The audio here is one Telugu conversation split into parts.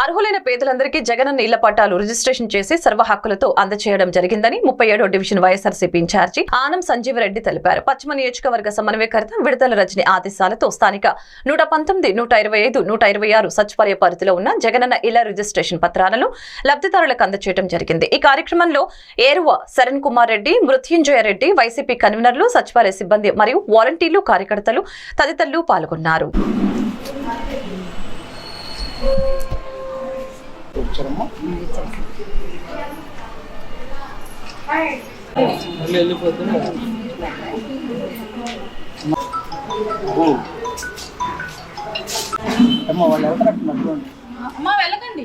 అర్హులైన పేదలందరికీ జగనన్న ఇళ్ళ పట్టాలు రిజిస్ట్రేషన్ చేసి సర్వ హక్కులతో అందజేయడం జరిగిందని ముప్పై ఏడో division YSRCP incharge Anam Sanjeeva Reddy తెలిపారు. పశ్చిమ నియోజకవర్గ సమన్వయకర్త విడుదల రజని ఆదేశాలతో స్థానిక నూట పంతొమ్మిది నూట ఇరవై ఐదు నూట ఇరవై ఆరు సచివాలయ పరిధిలో ఉన్న జగనన్న ఇళ్ళ రిజిస్ట్రేషన్ పత్రాలను లబ్ధిదారులకు అందజేయడం జరిగింది. ఈ కార్యక్రమంలో ఏరువ శరణ్ కుమార్ రెడ్డి మృత్యుంజయ రెడ్డి వైసీపీ కన్వీనర్లు సచివాలయ సిబ్బంది మరియు వాలంటీర్లు కార్యకర్తలు తదితరులు పాల్గొన్నారు. వచ్చారమ్మా ఓ. అమ్మా వాళ్ళు వెళ్తారట్టు మధ్యలో అమ్మా వెళ్ళకండి.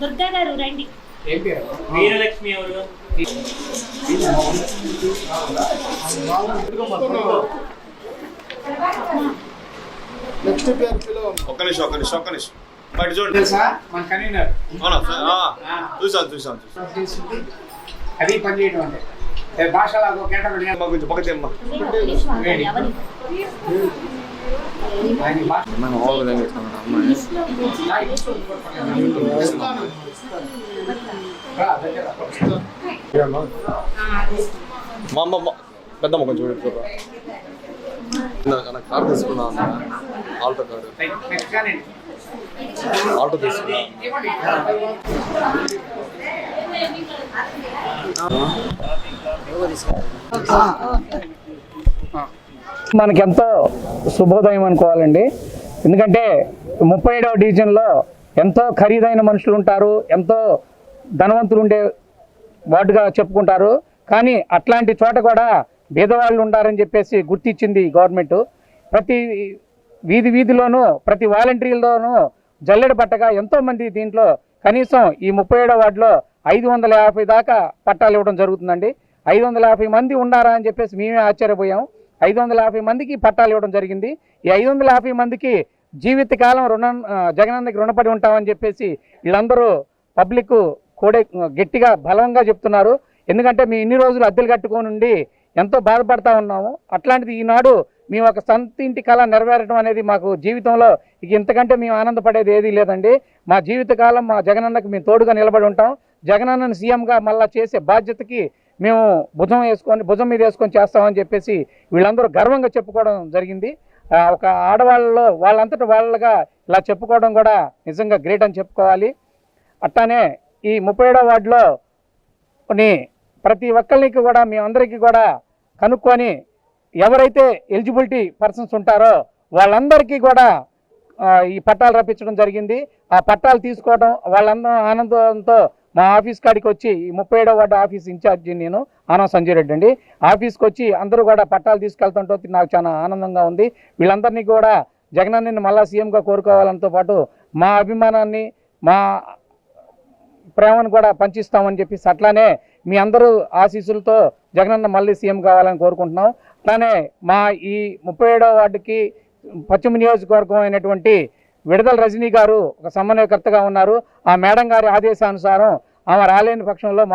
దుర్గా గారు రండి. వీరలక్ష్మి ఎవరు? నెక్స్ట్ పేరు పిలువ ఒక్క నిమిషం ఒక్క నిమిషం ఒక్క నిమిషం. బయట చూడండి. మన కన్వీనర్. అవునా సార్? ఆ, చూసాను చూసాను చూసాను. అది పని చేయడం అంటే. భాషలాగో కేటగిరీ కొంచెం పక్కతే అమ్మా ఆయన దగ్గర. మా అమ్మ పెద్దమ్మ కొంచెం పెట్టుకోరా నాకు కార్ తీసుకున్నా ఆల్టో కార్డు ఆల్టో తీసుకున్నా. తీసుకున్నా మనకెంతో శుభోదయం అనుకోవాలండి. ఎందుకంటే ముప్పై ఏడవ డివిజన్లో ఎంతో ఖరీదైన మనుషులు ఉంటారు ఎంతో ధనవంతులు ఉండే వార్డుగా చెప్పుకుంటారు. కానీ అట్లాంటి చోట కూడా భేదవాళ్ళు ఉంటారని చెప్పేసి గుర్తించింది గవర్నమెంట్. ప్రతి వీధి వీధిలోనూ ప్రతి వాలంటీర్లోనూ జల్లెడ పట్టగా ఎంతోమంది దీంట్లో కనీసం ఈ ముప్పై ఏడో వార్డులో ఐదు వందల యాభై దాకా పట్టాలు ఇవ్వడం జరుగుతుందండి. ఐదు వందల యాభై మంది ఉన్నారా అని చెప్పేసి మేమే ఆశ్చర్యపోయాం. ఐదు వందల యాభై మందికి పట్టాలు ఇవ్వడం జరిగింది. ఈ ఐదు వందల యాభై మందికి జీవితకాలం రుణం జగనన్నకి రుణపడి ఉంటామని చెప్పేసి వీళ్ళందరూ పబ్లిక్ కూడా గట్టిగా బలంగా చెప్తున్నారు. ఎందుకంటే మేము ఇన్ని రోజులు అద్దెలు కట్టుకొని ఎంతో బాధపడతా ఉన్నాము. అట్లాంటిది ఈనాడు మేము ఒక సొంత ఇంటి కళ నెరవేరడం అనేది మాకు జీవితంలో ఇక ఇంతకంటే మేము ఆనందపడేది ఏదీ లేదండి. మా జీవితకాలం మా జగనన్నకు మేము తోడుగా నిలబడి ఉంటాం. జగనన్నను సీఎంగా మళ్ళా చేసే బాధ్యతకి మేము భుజం వేసుకొని భుజం మీద వేసుకొని చేస్తామని చెప్పేసి వీళ్ళందరూ గర్వంగా చెప్పుకోవడం జరిగింది. ఒక ఆడవాళ్ళలో వాళ్ళంతట వాళ్ళగా ఇలా చెప్పుకోవడం కూడా నిజంగా గ్రేట్ అని చెప్పుకోవాలి. అట్లానే ఈ ముప్పై ఏడో వార్డులో కొన్ని ప్రతి ఒక్కరికి కూడా మేమందరికీ కూడా కనుక్కొని ఎవరైతే ఎలిజిబిలిటీ పర్సన్స్ ఉంటారో వాళ్ళందరికీ కూడా ఈ పట్టాలు రప్పించడం జరిగింది. ఆ పట్టాలు తీసుకోవడం వాళ్ళందరూ ఆనందంతో మా ఆఫీస్ కాడికి వచ్చి ఈ ముప్పై ఏడో వార్డు ఆఫీస్ ఇన్ఛార్జి నేను ఆనంద్ సంజయ్ రెడ్డి అండి. ఆఫీస్కి వచ్చి అందరూ కూడా పట్టాలు తీసుకెళ్తుంటో నాకు చాలా ఆనందంగా ఉంది. వీళ్ళందరినీ కూడా జగనన్నని మళ్ళా సీఎంగా కోరుకోవాలతో పాటు మా అభిమానాన్ని మా ప్రేమను కూడా పంచిస్తామని చెప్పేసి అట్లానే మీ అందరూ ఆశీస్సులతో జగనన్న మళ్ళీ సీఎం కావాలని కోరుకుంటున్నాం. అట్లానే మా ఈ ముప్పై ఏడో వార్డుకి పశ్చిమ నియోజకవర్గం అయినటువంటి విడదల రజనీ గారు ఒక సమన్వయకర్తగా ఉన్నారు. ఆ మేడం గారి ఆదేశానుసారం ఆమె రాలేని పక్షంలో